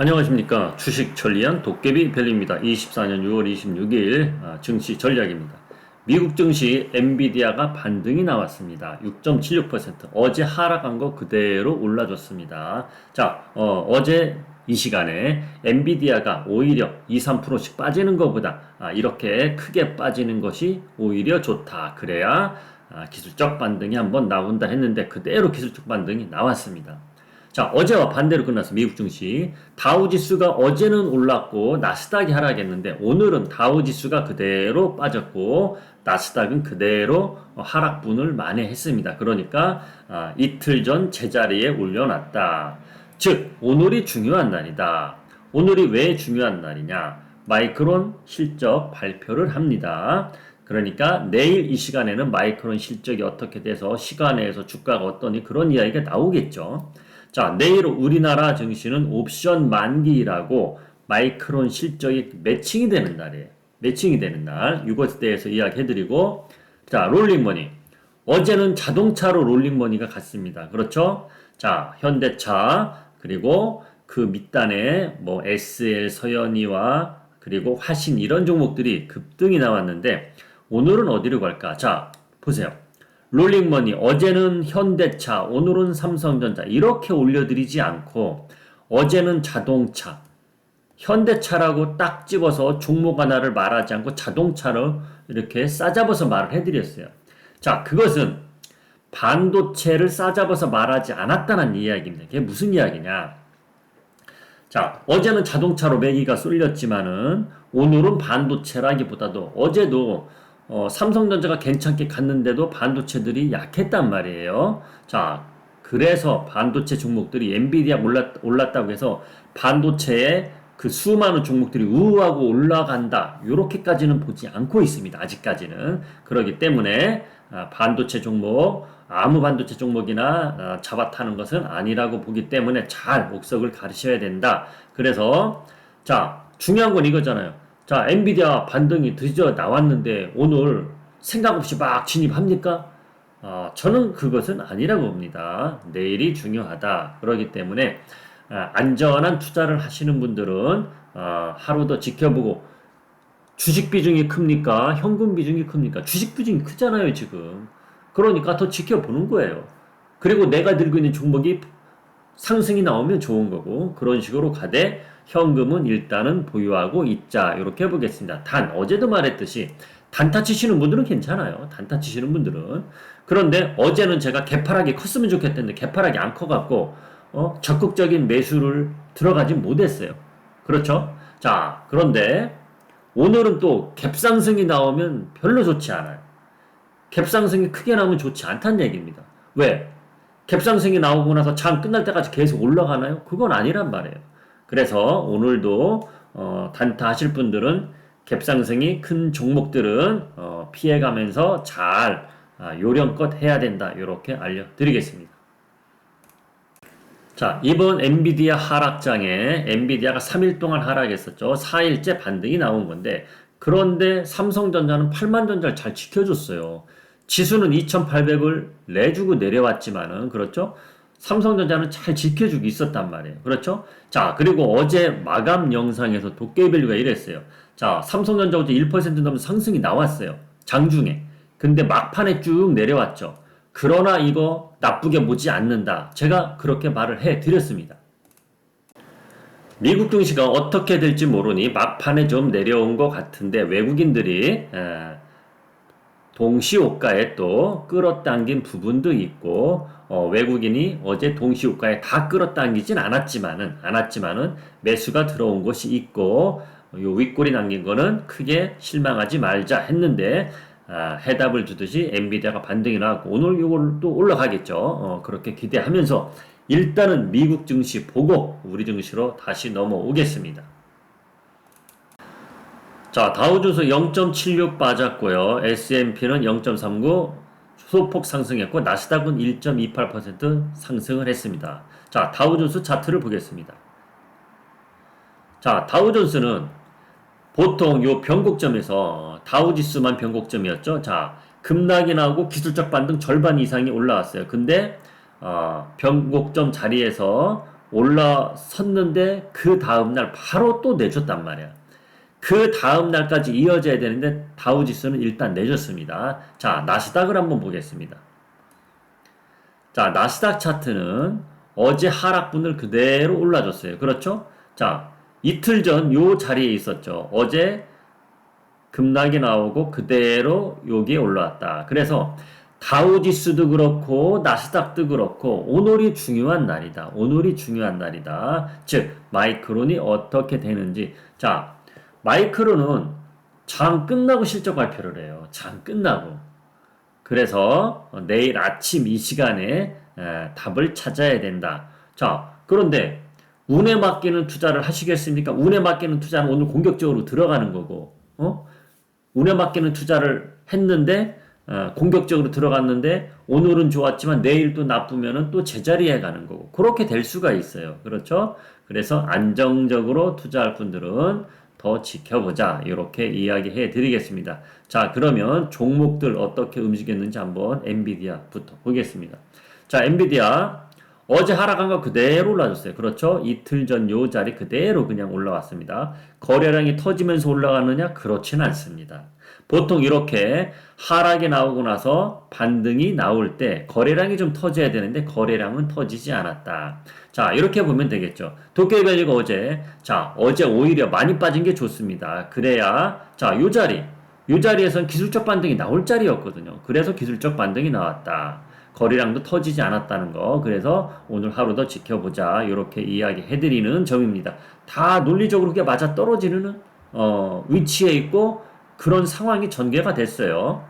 안녕하십니까 주식 전리안 도깨비 별입니다. 24년 6월 26일 아, 증시 전략입니다. 미국 증시 엔비디아가 반등이 나왔습니다. 6.76% 어제 하락한 거 그대로 올라줬습니다. 자 어, 제 이 시간에 엔비디아가 오히려 2, 3%씩 빠지는 것보다 아, 이렇게 크게 빠지는 것이 오히려 좋다. 그래야 아, 기술적 반등이 한번 나온다 했는데 그대로 기술적 반등이 나왔습니다. 자, 어제와 반대로 끝났어. 미국 증시. 다우 지수가 어제는 올랐고 나스닥이 하락했는데 오늘은 다우 지수가 그대로 빠졌고 나스닥은 그대로 하락분을 만회했습니다. 그러니까 아, 이틀 전 제자리에 올려놨다. 즉, 오늘이 중요한 날이다. 오늘이 왜 중요한 날이냐? 마이크론 실적 발표를 합니다. 그러니까 내일 이 시간에는 마이크론 실적이 어떻게 돼서 시간에서 주가가 어떠니 그런 이야기가 나오겠죠. 자, 내일 우리나라 증시는 옵션 만기라고 마이크론 실적이 매칭이 되는 날이에요. 매칭이 되는 날. 이것에 대해서 이야기해드리고, 자, 롤링머니. 어제는 자동차로 롤링머니가 갔습니다. 그렇죠? 자, 현대차, 그리고 그 밑단에 뭐 SL 서현이와 그리고 화신 이런 종목들이 급등이 나왔는데, 오늘은 어디로 갈까? 자, 보세요. 롤링머니 어제는 현대차 오늘은 삼성전자 이렇게 올려드리지 않고 어제는 자동차 현대차라고 딱 집어서 종목 하나를 말하지 않고 자동차로 이렇게 싸잡아서 말을 해드렸어요. 자 그것은 반도체를 싸잡아서 말하지 않았다는 이야기입니다. 그게 무슨 이야기냐? 자, 어제는 자동차로 매기가 쏠렸지만은 오늘은 반도체라기보다도 어제도 어, 삼성전자가 괜찮게 갔는데도 반도체들이 약했단 말이에요. 자, 그래서 반도체 종목들이 엔비디아 올랐, 올랐다고 해서 반도체에 그 수많은 종목들이 우하고 올라간다. 이렇게까지는 보지 않고 있습니다. 아직까지는. 그러기 때문에 아, 반도체 종목, 아무 반도체 종목이나 아, 잡아타는 것은 아니라고 보기 때문에 잘 목석을 가르셔야 된다. 그래서 자, 중요한 건 이거잖아요. 자, 엔비디아 반등이 드디어 나왔는데 오늘 생각 없이 막 진입합니까? 어, 저는 그것은 아니라고 봅니다. 내일이 중요하다. 그러기 때문에 아, 안전한 투자를 하시는 분들은 어, 하루 더 지켜보고 주식 비중이 큽니까? 현금 비중이 큽니까? 주식 비중이 크잖아요, 지금. 그러니까 더 지켜보는 거예요. 그리고 내가 들고 있는 종목이 상승이 나오면 좋은 거고 그런 식으로 가되 현금은 일단은 보유하고 있자 이렇게 해보겠습니다. 단 어제도 말했듯이 단타 치시는 분들은 괜찮아요. 단타 치시는 분들은 그런데 어제는 제가 개파락이 컸으면 좋겠는데 개파락이 안 커갖고 어? 적극적인 매수를 들어가지 못했어요. 그렇죠? 자 그런데 오늘은 또 갭상승이 나오면 별로 좋지 않아요. 갭상승이 크게 나오면 좋지 않다는 얘기입니다. 왜? 갭상승이 나오고 나서 장 끝날 때까지 계속 올라가나요? 그건 아니란 말이에요. 그래서 오늘도 어, 단타 하실 분들은 갭상승이 큰 종목들은 어, 피해가면서 잘 아, 요령껏 해야 된다. 이렇게 알려드리겠습니다. 자, 이번 엔비디아 하락장에 엔비디아가 3일 동안 하락했었죠. 4일째 반등이 나온 건데 그런데 삼성전자는 8만 전자를 잘 지켜줬어요. 지수는 2,800을 내주고 내려왔지만은 그렇죠. 삼성전자는 잘 지켜주고 있었단 말이에요. 그렇죠? 자, 그리고 어제 마감 영상에서 도깨비밸류가 이랬어요. 자, 삼성전자 어제 1% 넘는 상승이 나왔어요. 장중에. 근데 막판에 쭉 내려왔죠. 그러나 이거 나쁘게 보지 않는다. 제가 그렇게 말을 해 드렸습니다. 미국 증시가 어떻게 될지 모르니 막판에 좀 내려온 것 같은데 외국인들이 동시호가에 또 끌어당긴 부분도 있고 어, 외국인이 어제 동시호가에 다 끌어당기진 않았지만은 않았지만은 매수가 들어온 것이 있고 요 윗골이 남긴 거는 크게 실망하지 말자 했는데 아, 해답을 주듯이 엔비디아가 반등이 나왔고 오늘 이걸 또 올라가겠죠. 어, 그렇게 기대하면서 일단은 미국 증시 보고 우리 증시로 다시 넘어오겠습니다. 자, 다우존스 0.76 빠졌고요. S&P는 0.39 소폭 상승했고 나스닥은 1.28% 상승을 했습니다. 자, 다우존스 차트를 보겠습니다. 자, 다우존스는 보통 요 변곡점에서 다우지수만 변곡점이었죠. 자, 급락이 나오고 기술적 반등 절반 이상이 올라왔어요. 근데 어, 변곡점 자리에서 올라섰는데 그 다음날 바로 또 내줬단 말이야. 그 다음 날까지 이어져야 되는데 다우지수는 일단 내줬습니다. 자, 나스닥을 한번 보겠습니다. 자, 나스닥 차트는 어제 하락분을 그대로 올라줬어요. 그렇죠? 자, 이틀 전 요 자리에 있었죠. 어제 급락이 나오고 그대로 여기에 올라왔다. 그래서 다우지수도 그렇고 나스닥도 그렇고 오늘이 중요한 날이다. 오늘이 중요한 날이다. 즉 마이크론이 어떻게 되는지 자 마이크론은 장 끝나고 실적 발표를 해요. 장 끝나고 그래서 내일 아침 이 시간에 에, 답을 찾아야 된다. 자 그런데 운에 맡기는 투자를 하시겠습니까? 운에 맡기는 투자는 오늘 공격적으로 들어가는 거고 어? 운에 맡기는 투자를 했는데 어, 공격적으로 들어갔는데 오늘은 좋았지만 내일 또 나쁘면은 또 제자리에 가는 거고 그렇게 될 수가 있어요. 그렇죠? 그래서 안정적으로 투자할 분들은 더 지켜보자 이렇게 이야기해 드리겠습니다. 자 그러면 종목들 어떻게 움직였는지 한번 엔비디아부터 보겠습니다. 자 엔비디아 어제 하락한 거 그대로 올라줬어요. 그렇죠? 이틀 전 요 자리 그대로 그냥 올라왔습니다. 거래량이 터지면서 올라가느냐? 그렇진 않습니다. 보통 이렇게 하락이 나오고 나서 반등이 나올 때 거래량이 좀 터져야 되는데 거래량은 터지지 않았다. 자, 이렇게 보면 되겠죠. 도깨비밸리가 어제, 자, 어제 오히려 많이 빠진 게 좋습니다. 그래야, 자, 요 자리, 요 자리에선 기술적 반등이 나올 자리였거든요. 그래서 기술적 반등이 나왔다. 거래량도 터지지 않았다는 거. 그래서 오늘 하루 더 지켜보자. 이렇게 이야기 해드리는 점입니다. 다 논리적으로 그게 맞아 떨어지는, 어, 위치에 있고 그런 상황이 전개가 됐어요.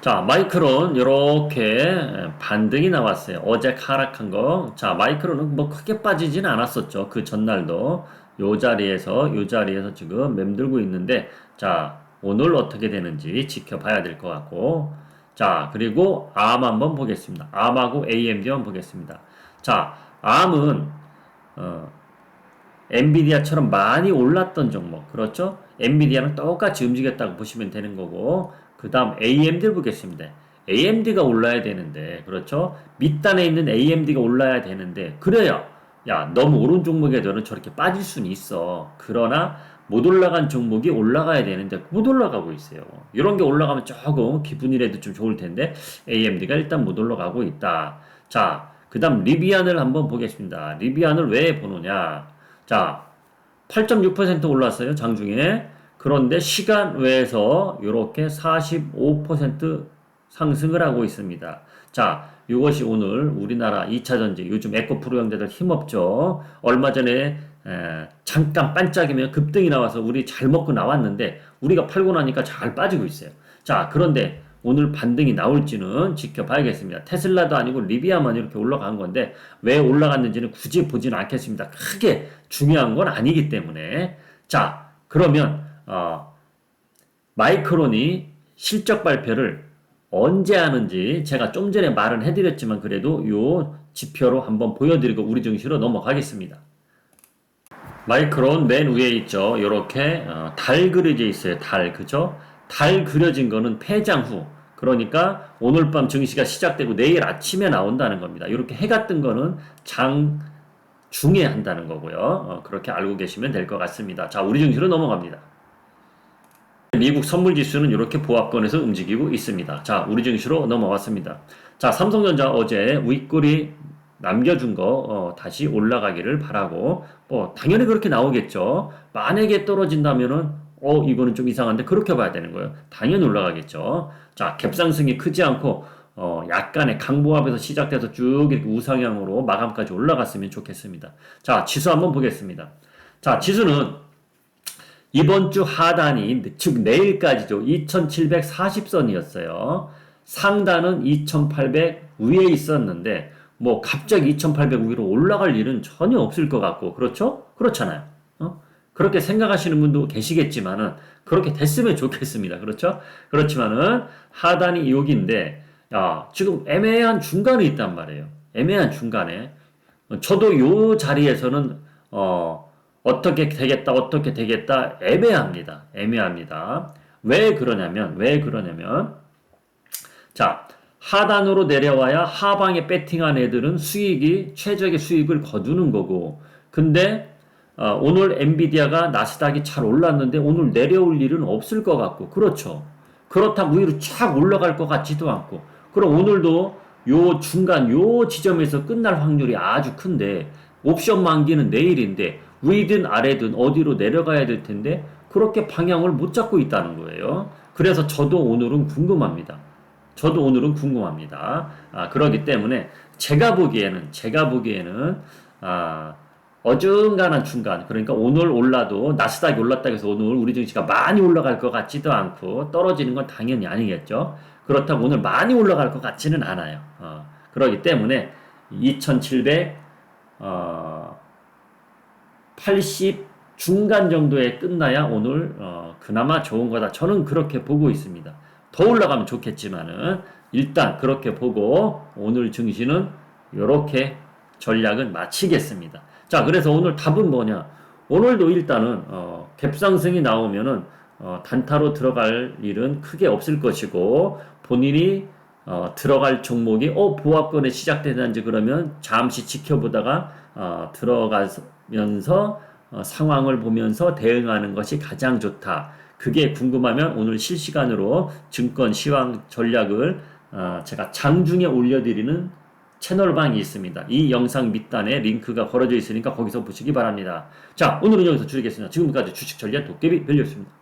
자, 마이크론 이렇게 반등이 나왔어요. 어제 하락한 거. 자, 마이크론은 뭐 크게 빠지진 않았었죠. 그 전날도 요 자리에서 요 자리에서 지금 맴들고 있는데 자, 오늘 어떻게 되는지 지켜봐야 될 것 같고 자, 그리고 암 한번 보겠습니다. 암하고 AMD 한번 보겠습니다. 자, 암은 어, 엔비디아처럼 많이 올랐던 종목 그렇죠? 엔비디아는 똑같이 움직였다고 보시면 되는 거고 그 다음 AMD를 보겠습니다. AMD가 올라야 되는데 그렇죠? 밑단에 있는 AMD가 올라야 되는데 그래야 야 너무 오른 종목에들은 저렇게 빠질 수는 있어. 그러나 못 올라간 종목이 올라가야 되는데 못 올라가고 있어요. 이런 게 올라가면 조금 기분이라도 좀 좋을 텐데 AMD가 일단 못 올라가고 있다. 자, 그 다음 리비안을 한번 보겠습니다. 리비안을 왜 보느냐? 자, 8.6% 올랐어요. 장중에. 그런데 시간 외에서 이렇게 45% 상승을 하고 있습니다. 자, 이것이 오늘 우리나라 2차 전지, 요즘 에코프로 형제들 힘없죠. 얼마 전에 에, 잠깐 반짝이면 급등이 나와서 우리 잘 먹고 나왔는데 우리가 팔고 나니까 잘 빠지고 있어요. 자, 그런데 오늘 반등이 나올지는 지켜봐야겠습니다. 테슬라도 아니고 리비아만 이렇게 올라간 건데 왜 올라갔는지는 굳이 보지는 않겠습니다. 크게 중요한 건 아니기 때문에 자, 그러면 어, 마이크론이 실적 발표를 언제 하는지 제가 좀 전에 말은 해드렸지만 그래도 요 지표로 한번 보여드리고 우리 증시로 넘어가겠습니다. 마이크론 맨 위에 있죠. 이렇게 어, 달 그려져 있어요. 달 그죠? 달 그려진 거는 폐장 후 그러니까 오늘 밤 증시가 시작되고 내일 아침에 나온다는 겁니다. 이렇게 해가 뜬 거는 장 중에 한다는 거고요. 어, 그렇게 알고 계시면 될 것 같습니다. 자, 우리 증시로 넘어갑니다. 미국 선물 지수는 이렇게 보합권에서 움직이고 있습니다. 자, 우리 증시로 넘어왔습니다. 자, 삼성전자 어제 윗골이 남겨준 거 어, 다시 올라가기를 바라고 뭐 당연히 그렇게 나오겠죠. 만약에 떨어진다면은 어 이거는 좀 이상한데 그렇게 봐야 되는 거예요. 당연히 올라가겠죠. 자, 갭상승이 크지 않고 어, 약간의 강보합에서 시작돼서 쭉 이렇게 우상향으로 마감까지 올라갔으면 좋겠습니다. 자, 지수 한번 보겠습니다. 자, 지수는 이번 주 하단이 즉 내일까지죠. 2740선이었어요. 상단은 2800 위에 있었는데 뭐 갑자기 2800 위로 올라갈 일은 전혀 없을 것 같고 그렇죠? 그렇잖아요. 어? 그렇게 생각하시는 분도 계시겠지만은 그렇게 됐으면 좋겠습니다. 그렇죠? 그렇지만은 하단이 여기인데 야, 지금 애매한 중간에 있단 말이에요. 애매한 중간에 저도 요 자리에서는 어 어떻게 되겠다, 어떻게 되겠다, 애매합니다. 애매합니다. 왜 그러냐면, 왜 그러냐면, 자, 하단으로 내려와야 하방에 배팅한 애들은 수익이 최적의 수익을 거두는 거고 근데 어, 오늘 엔비디아가 나스닥이 잘 올랐는데 오늘 내려올 일은 없을 것 같고 그렇죠 그렇다고 위로 쫙 올라갈 것 같지도 않고 그럼 오늘도 요 중간 요 지점에서 끝날 확률이 아주 큰데 옵션 만기는 내일인데 위든 아래든 어디로 내려가야 될 텐데 그렇게 방향을 못 잡고 있다는 거예요. 그래서 저도 오늘은 궁금합니다. 저도 오늘은 궁금합니다. 아, 그러기 때문에 제가 보기에는 제가 보기에는 아, 어중간한 중간 그러니까 오늘 올라도 나스닥이 올랐다고 해서 오늘 우리 증시가 많이 올라갈 것 같지도 않고 떨어지는 건 당연히 아니겠죠. 그렇다고 오늘 많이 올라갈 것 같지는 않아요. 어, 그러기 때문에 2700 어, 80 중간 정도에 끝나야 오늘 어, 그나마 좋은 거다. 저는 그렇게 보고 있습니다. 더 올라가면 좋겠지만은 일단 그렇게 보고 오늘 증시는 이렇게 전략은 마치겠습니다. 자, 그래서 오늘 답은 뭐냐? 오늘도 일단은 어, 갭상승이 나오면은 어, 단타로 들어갈 일은 크게 없을 것이고 본인이 어, 들어갈 종목이 어 보합권에 시작되는지 그러면 잠시 지켜보다가 어, 들어가면서 어, 상황을 보면서 대응하는 것이 가장 좋다. 그게 궁금하면 오늘 실시간으로 증권 시황 전략을 어, 제가 장중에 올려드리는 채널방이 있습니다. 이 영상 밑단에 링크가 걸어져 있으니까 거기서 보시기 바랍니다. 자, 오늘은 여기서 줄이겠습니다. 지금까지 주식 전략 도깨비 별이었습니다.